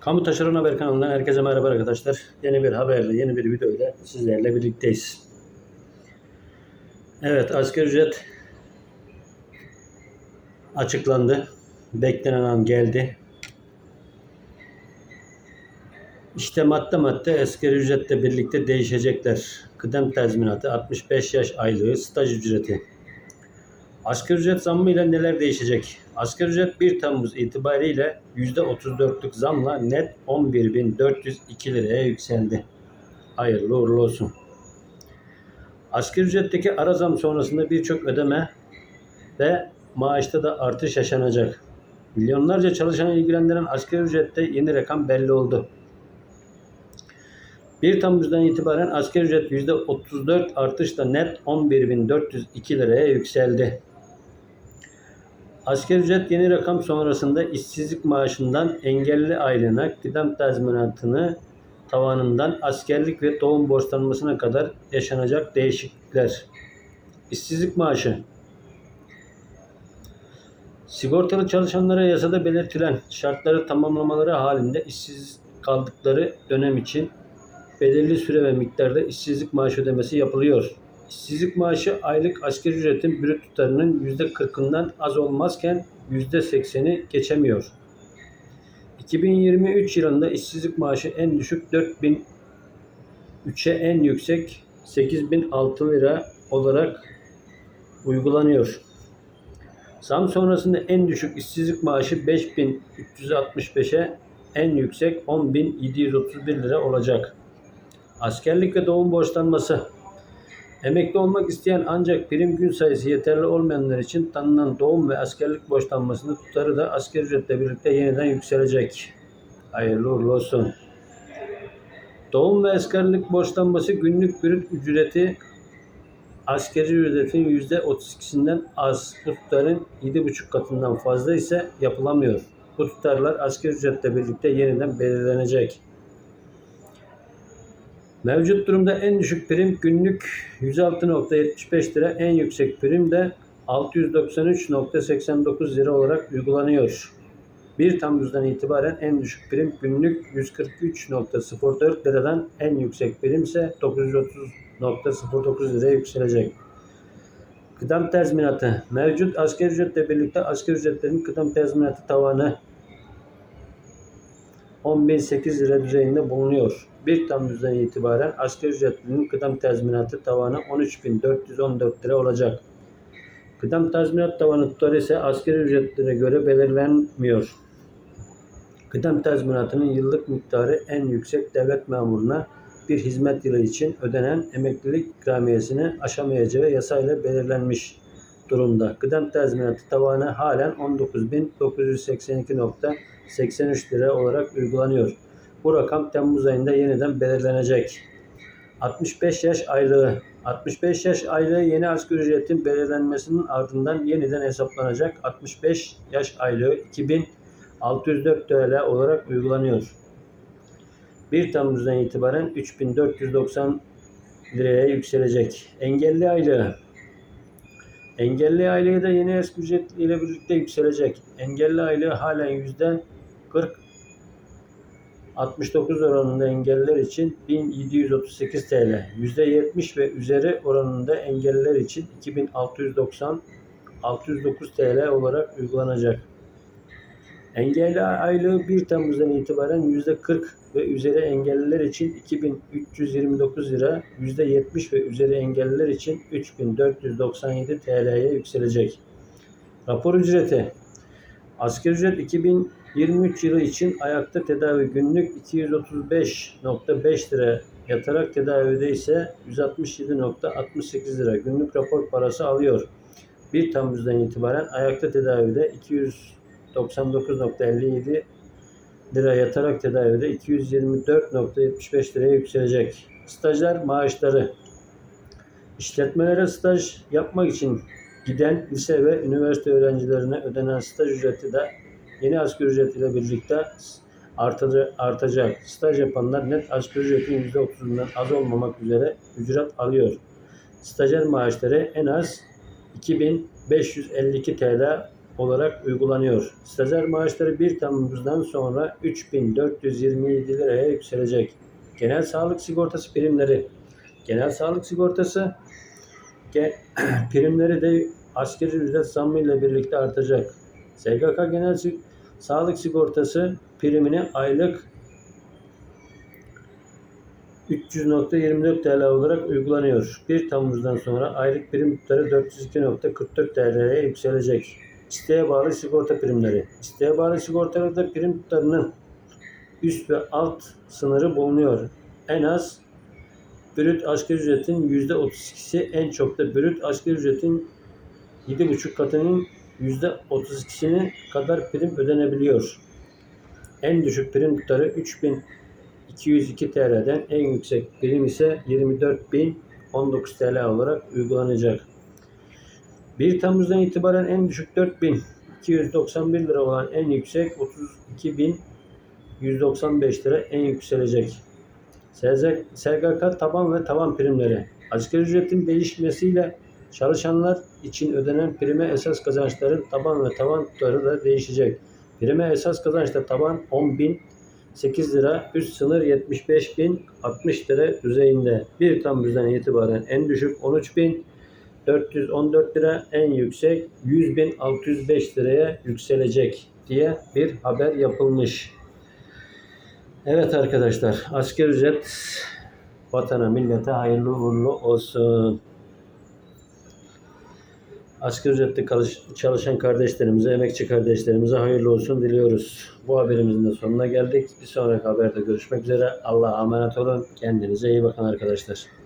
Kamu Taşeron Haber kanalından herkese merhaba arkadaşlar. Yeni bir haberle, yeni bir videoyla sizlerle birlikteyiz. Evet, asgari ücret açıklandı. Beklenen an geldi. İşte madde madde asgari ücretle birlikte değişecekler. Kıdem tazminatı, 65 yaş aylığı, staj ücreti. Asgari ücret zammıyla neler değişecek? Asgari ücret 1 Temmuz itibariyle %34'lük zamla net 11.402 liraya yükseldi. Hayırlı uğurlu olsun. Asgari ücretteki ara zam sonrasında birçok ödeme ve maaşta da artış yaşanacak. Milyonlarca çalışanı ilgilendiren asgari ücrette yeni rakam belli oldu. 1 Temmuz'dan itibaren asgari ücret %34 artışla net 11.402 liraya yükseldi. Asgari ücret yeni rakam sonrasında işsizlik maaşından engelli aylığına, kıdem tazminatını tavanından askerlik ve doğum borçlanmasına kadar yaşanacak değişiklikler. İşsizlik maaşı Sigortalı çalışanlara yasada belirtilen şartları tamamlamaları halinde işsiz kaldıkları dönem için belirli süre ve miktarda işsizlik maaşı ödemesi yapılıyor. İşsizlik maaşı aylık asgari ücretin brüt tutarının %40'ından az olmazken %80'i geçemiyor. 2023 yılında işsizlik maaşı en düşük 4000 3'e en yüksek 8006 lira olarak uygulanıyor. Zam sonrasında en düşük işsizlik maaşı 5365'e en yüksek 10731 lira olacak. Askerlik ve doğum borçlanması Emekli olmak isteyen ancak prim gün sayısı yeterli olmayanlar için tanınan doğum ve askerlik borçlanmasının tutarı da asgari ücretle birlikte yeniden yükselecek. Hayırlı uğurlu olsun. Doğum ve askerlik borçlanması günlük brüt ücreti askeri ücretin %32'sinden az. Bu tutarın 7,5 katından fazla ise yapılamıyor. Bu tutarlar asgari ücretle birlikte yeniden belirlenecek. Mevcut durumda en düşük prim günlük 106.75 lira, en yüksek prim de 693.89 lira olarak uygulanıyor. 1 Temmuz'dan itibaren en düşük prim günlük 143.04 liradan en yüksek prim ise 930.09 liraya yükselecek. Kıdem tazminatı. Mevcut asgari ücretle birlikte asgari ücretlerin kıdem tazminatı tavanı 10.008 lira düzeyinde bulunuyor. 1 Temmuz'dan itibaren asgari ücretlinin kıdem tazminatı tavanı 13.414 lira olacak. Kıdem tazminat tavanı tutarı ise asgari ücretlere göre belirlenmiyor. Kıdem tazminatının yıllık miktarı en yüksek devlet memuruna bir hizmet yılı için ödenen emeklilik ikramiyesini aşamayacağı yasayla belirlenmiş durumda. Kıdem tazminatı tavanı halen 19.982.83 lira olarak uygulanıyor. Bu rakam Temmuz ayında yeniden belirlenecek. 65 yaş aylığı 65 yaş aylığı yeni asgari ücretin belirlenmesinin ardından yeniden hesaplanacak 65 yaş aylığı 2604 TL olarak uygulanıyor. 1 Temmuz'dan itibaren 3490 liraya yükselecek. Engelli aylığı Engelli aylığı da yeni asgari ücret ile birlikte yükselecek. Engelli aylığı halen yüzde 40 69 oranında engelliler için 1738 TL, %70 ve üzeri oranında engelliler için 2690 609 TL olarak uygulanacak. Engelli aylığı 1 Temmuz'dan itibaren %40 ve üzeri engelliler için 2329 lira, %70 ve üzeri engelliler için 3497 TL'ye yükselecek. Rapor ücreti Asgari ücret 2023 yılı için ayakta tedavi günlük 235.5 lira, yatarak tedavide ise 167.68 lira günlük rapor parası alıyor. 1 Temmuz'dan itibaren ayakta tedavide 299.57 lira yatarak tedavide 224.75 liraya yükselecek. Stajyer maaşları İşletmelere staj yapmak için giden lise ve üniversite öğrencilerine ödenen staj ücreti de yeni asgari ücret ile birlikte artacak. Staj yapanlar net asgari ücretin %30'undan az olmamak üzere ücret alıyor. Stajyer maaşları en az 2552 TL olarak uygulanıyor. Stajyer maaşları 1 Temmuz'dan sonra 3427 liraya yükselecek. Genel sağlık sigortası primleri. Genel sağlık sigortası primleri de asgari ücret zammı ile birlikte artacak. SGK Genel Sağlık Sigortası primini aylık 300.24 TL olarak uygulanıyor. 1 Temmuz'dan sonra aylık prim tutarı 402.44 TL'ye yükselecek. İsteğe bağlı sigorta primleri. İsteğe bağlı sigortalarda prim tutarının üst ve alt sınırı bulunuyor. En az brüt asgari ücretin %32'si en çok da brüt asgari ücretin 7,5 katının %32'sine kadar prim ödenebiliyor. En düşük prim tutarı 3202 TL'den en yüksek prim ise 24019 TL olarak uygulanacak. 1 Temmuz'dan itibaren en düşük 4291 lira olan en yüksek 32195 lira en yükselecek. SGK taban ve tavan primleri. Asgari ücretin değişmesiyle çalışanlar için ödenen prime esas kazançların taban ve tavan tutarı da değişecek. Prime esas kazançta taban 10.000 8 lira, üst sınır 75.060 lira düzeyinde. 1 Temmuz'dan itibaren en düşük 13.414 lira, en yüksek 100.605 liraya yükselecek diye bir haber yapılmış. Evet arkadaşlar, asgari ücret vatana millete hayırlı uğurlu olsun. Asgari ücretli çalış- çalışan kardeşlerimize, emekçi kardeşlerimize hayırlı olsun diliyoruz. Bu haberimizin de sonuna geldik. Bir sonraki haberde görüşmek üzere. Allah'a emanet olun. Kendinize iyi bakın arkadaşlar.